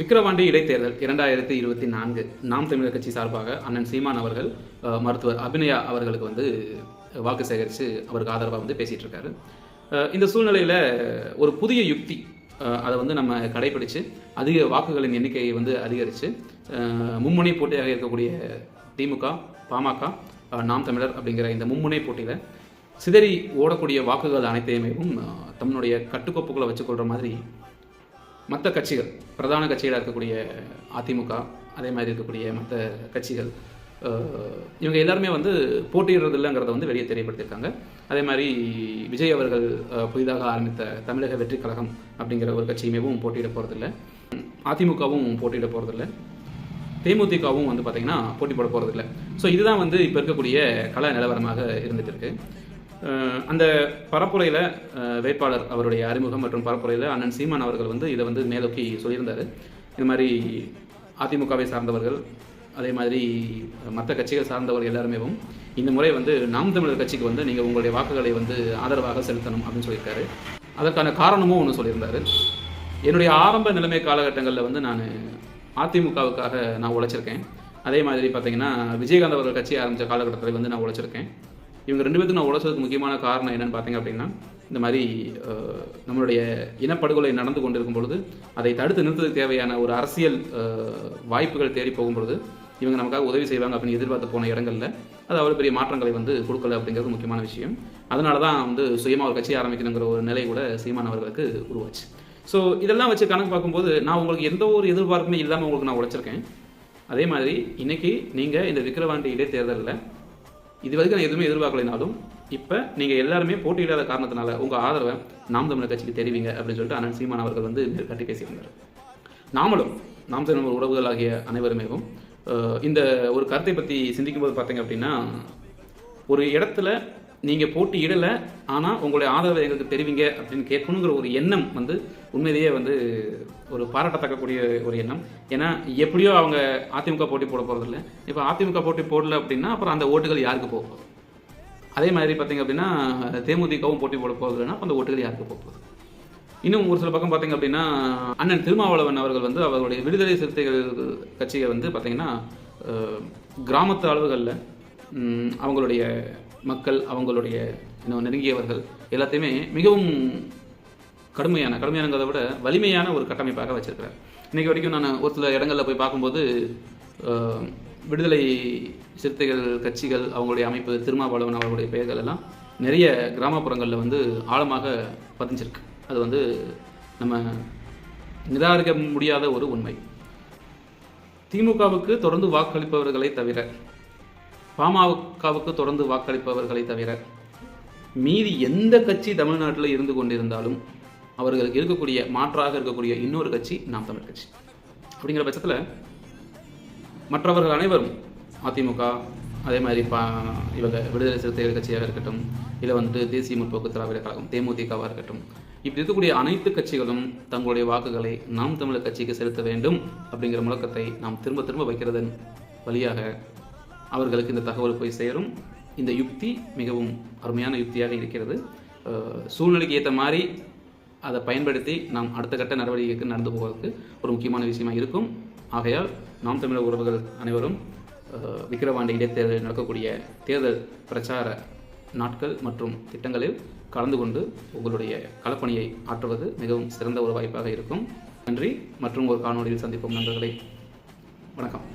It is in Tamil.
விக்கிரவாண்டி இடைத்தேர்தல் இரண்டாயிரத்தி இருபத்தி நான்கு நாம் தமிழர் கட்சி சார்பாக அண்ணன் சீமான் அவர்கள் மருத்துவர் அபிநயா அவர்களுக்கு வந்து வாக்கு சேகரித்து அவருக்கு ஆதரவாக வந்து பேசிகிட்டு இருக்காரு இந்த சூழ்நிலையில் ஒரு புதிய யுக்தி அதை வந்து நம்ம கடைபிடித்து அதிக வாக்குகளின் எண்ணிக்கையை வந்து அதிகரித்து மும்முனை போட்டியாக இருக்கக்கூடிய திமுக பாமக நாம் தமிழர் அப்படிங்கிற இந்த மும்முனை போட்டியில் சிதறி ஓடக்கூடிய வாக்குகள் அனைத்தையுமே தன்னுடைய கட்டுக்கோப்புகளை வச்சுக்கொள்கிற மாதிரி மற்ற கட்சிகள் பிரதான கட்சிகளாக இருக்கக்கூடிய அதிமுக அதே மாதிரி இருக்கக்கூடிய மற்ற கட்சிகள் இவங்க எல்லாருமே வந்து போட்டியிடுறது இல்லைங்கிறத வந்து வெளியே தெரியப்படுத்தியிருக்காங்க. அதே மாதிரி விஜய் அவர்கள் புதிதாக ஆரம்பித்த தமிழக வெற்றி கழகம் அப்படிங்கிற ஒரு கட்சியுமேவும் போட்டியிட போகிறதில்ல அதிமுகவும் போட்டியிட போகிறதில்ல தேமுதிகவும் வந்து பார்த்திங்கன்னா போட்டி போட போகிறதில்ல ஸோ இதுதான் வந்து இப்போ இருக்கக்கூடிய கல நிலவரமாக இருந்துகிட்டு இருக்குது அந்த பரப்புரையில் வேட்பாளர் அவருடைய அறிமுகம் மற்றும் பரப்புரையில் அண்ணன் சீமான் அவர்கள் வந்து இதை வந்து மேலோக்கி சொல்லியிருந்தார். இது மாதிரி அதிமுகவை சார்ந்தவர்கள் அதே மாதிரி மற்ற கட்சிகள் சார்ந்தவர்கள் எல்லாருமேவும் இந்த முறை வந்து நாம் தமிழர் கட்சிக்கு வந்து நீங்கள் உங்களுடைய வாக்குகளை வந்து ஆதரவாக செலுத்தணும் அப்படின்னு சொல்லியிருக்காரு. அதற்கான காரணமும் ஒன்று சொல்லியிருந்தார். என்னுடைய ஆரம்ப நிலைமை காலகட்டங்களில் வந்து நான் அதிமுகவுக்காக நான் உழைச்சிருக்கேன். அதே மாதிரி பார்த்தீங்கன்னா விஜயகாந்த் அவர்கள் கட்சி ஆரம்பித்த காலகட்டத்தில் வந்து நான் உழைச்சிருக்கேன். இவங்க ரெண்டு பேருக்கு நான் உழைச்சதுக்கு முக்கியமான காரணம் என்னன்னு பார்த்தீங்க அப்படின்னா இந்த மாதிரி நம்மளுடைய இனப்படுகொலை நடந்து கொண்டிருக்கும் பொழுது அதை தடுத்து நிறுத்துவதற்கு தேவையான ஒரு அரசியல் வாய்ப்புகள் தேடி போகும் பொழுது இவங்க நமக்காக உதவி செய்வாங்க அப்படின்னு எதிர்பார்த்து போன இடங்களில் அது அவ்வளோ பெரிய மாற்றங்களை வந்து கொடுக்கல அப்படிங்கிறது முக்கியமான விஷயம். அதனால தான் வந்து சுயமாக ஒரு கட்சி ஆரம்பிக்கணுங்கிற ஒரு நிலை கூட சீமான் அவர்களுக்கு உருவாச்சு. ஸோ இதெல்லாம் வச்சு கணக்கு பார்க்கும்போது நான் உங்களுக்கு எந்த ஒரு எதிர்பார்ப்புமே இல்லாமல் உங்களுக்கு நான் உழைச்சிருக்கேன். அதே மாதிரி இன்னைக்கு நீங்கள் இந்த விக்கிரவாண்டி இடைத்தேர்தலில் இது வரைக்கும் நான் எதுவுமே எதிர்பார்க்கலைனாலும் இப்போ நீங்கள் எல்லாருமே போட்டியிடாத காரணத்தினால உங்கள் ஆதரவை நாம் தமிழர் கட்சிக்கு தெரிவிங்க அப்படின்னு சொல்லிட்டு அண்ணன் சீமான் அவர்கள் வந்து கட்டி பேசியிருந்தார் நாமளும் நாம் தமிழர் உறவுகளாகிய அனைவருமேவும் இந்த ஒரு கருத்தை பற்றி சிந்திக்கும்போது பார்த்தீங்க அப்படின்னா ஒரு இடத்துல நீங்கள் போட்டி இடலை ஆனால் உங்களுடைய ஆதரவை எங்களுக்கு தெரிவிங்க அப்படின்னு கேட்கணுங்கிற ஒரு எண்ணம் வந்து உண்மையிலேயே வந்து ஒரு பாராட்டத்தக்கக்கூடிய ஒரு எண்ணம். ஏன்னா எப்படியோ அவங்க அதிமுக போட்டி போட போகிறதில்ல இப்போ அதிமுக போட்டி போடல அப்படின்னா அப்புறம் அந்த ஓட்டுகள் யாருக்கு போக போகுது? அதே மாதிரி பார்த்தீங்க அப்படின்னா தேமுதிகவும் போட்டி போட போகிறதுனா அந்த ஓட்டுகள் யாருக்கு போக போகுது? இன்னும் ஒரு சில பக்கம் பார்த்தீங்க அப்படின்னா அண்ணன் திருமாவளவன் அவர்கள் வந்து அவர்களுடைய விடுதலை சிறுத்தைகள் கட்சியை வந்து பார்த்திங்கன்னா கிராமத்து அளவுகளில் அவங்களுடைய மக்கள் அவங்களுடைய இன்னும் நெருங்கியவர்கள் எல்லாத்தையுமே மிகவும் கடுமையான கடுமையானங்கிறத விட வலிமையான ஒரு கட்டமைப்பாக வச்சிருக்கிறார். இன்றைக்கி வரைக்கும் நான் ஒரு சில இடங்களில் போய் பார்க்கும்போது விடுதலை சிறுத்தைகள் கட்சிகள் அவங்களுடைய அமைப்பு திருமாவளவன் அவர்களுடைய பெயர்கள் எல்லாம் நிறைய கிராமப்புறங்களில் வந்து ஆழமாக பதிஞ்சிருக்கு. அது வந்து நம்ம நிராகரிக்க முடியாத ஒரு உண்மை. திமுகவுக்கு தொடர்ந்து வாக்களிப்பவர்களை தவிர பாமகவுக்கு தொடர்ந்து வாக்களிப்பவர்களை தவிர மீதி எந்த கட்சி தமிழ்நாட்டில் இருந்து கொண்டிருந்தாலும் அவர்களுக்கு இருக்கக்கூடிய மாற்றாக இருக்கக்கூடிய இன்னொரு கட்சி நாம் தமிழ் கட்சி. அப்படிங்கிற பட்சத்தில் மற்றவர்கள் அனைவரும் அதிமுக அதே மாதிரி பா இவங்க விடுதலை சிறுத்தைகள் கட்சியாக இருக்கட்டும் இல்லை வந்துட்டு தேசிய முற்போக்கு திராவிட கழகம் தேமுதிகவாக இருக்கட்டும் இப்படி இருக்கக்கூடிய அனைத்து கட்சிகளும் தங்களுடைய வாக்குகளை நாம் தமிழர் கட்சிக்கு செலுத்த வேண்டும் அப்படிங்கிற முழக்கத்தை நாம் திரும்ப திரும்ப வைக்கிறதன் வழியாக அவர்களுக்கு இந்த தகவல் போய் சேரும். இந்த யுக்தி மிகவும் அருமையான யுக்தியாக இருக்கிறது. சூழ்நிலைக்கு ஏற்ற மாதிரி அதை பயன்படுத்தி நாம் அடுத்த கட்ட நடவடிக்கைக்கு நடந்து போவதற்கு ஒரு முக்கியமான விஷயமாக இருக்கும். ஆகையால் நாம் தமிழர் உறவுகள் அனைவரும் விக்கிரவாண்டி இடைத்தேர்தலில் நடக்கக்கூடிய தேர்தல் பிரச்சார நாட்கள் மற்றும் திட்டங்களில் கலந்து கொண்டு உங்களுடைய களப்பணியை ஆற்றுவது மிகவும் சிறந்த ஒரு வாய்ப்பாக இருக்கும். நன்றி. மற்றும் ஒரு காணொளியில் சந்திப்போம் நண்பர்களை. வணக்கம்.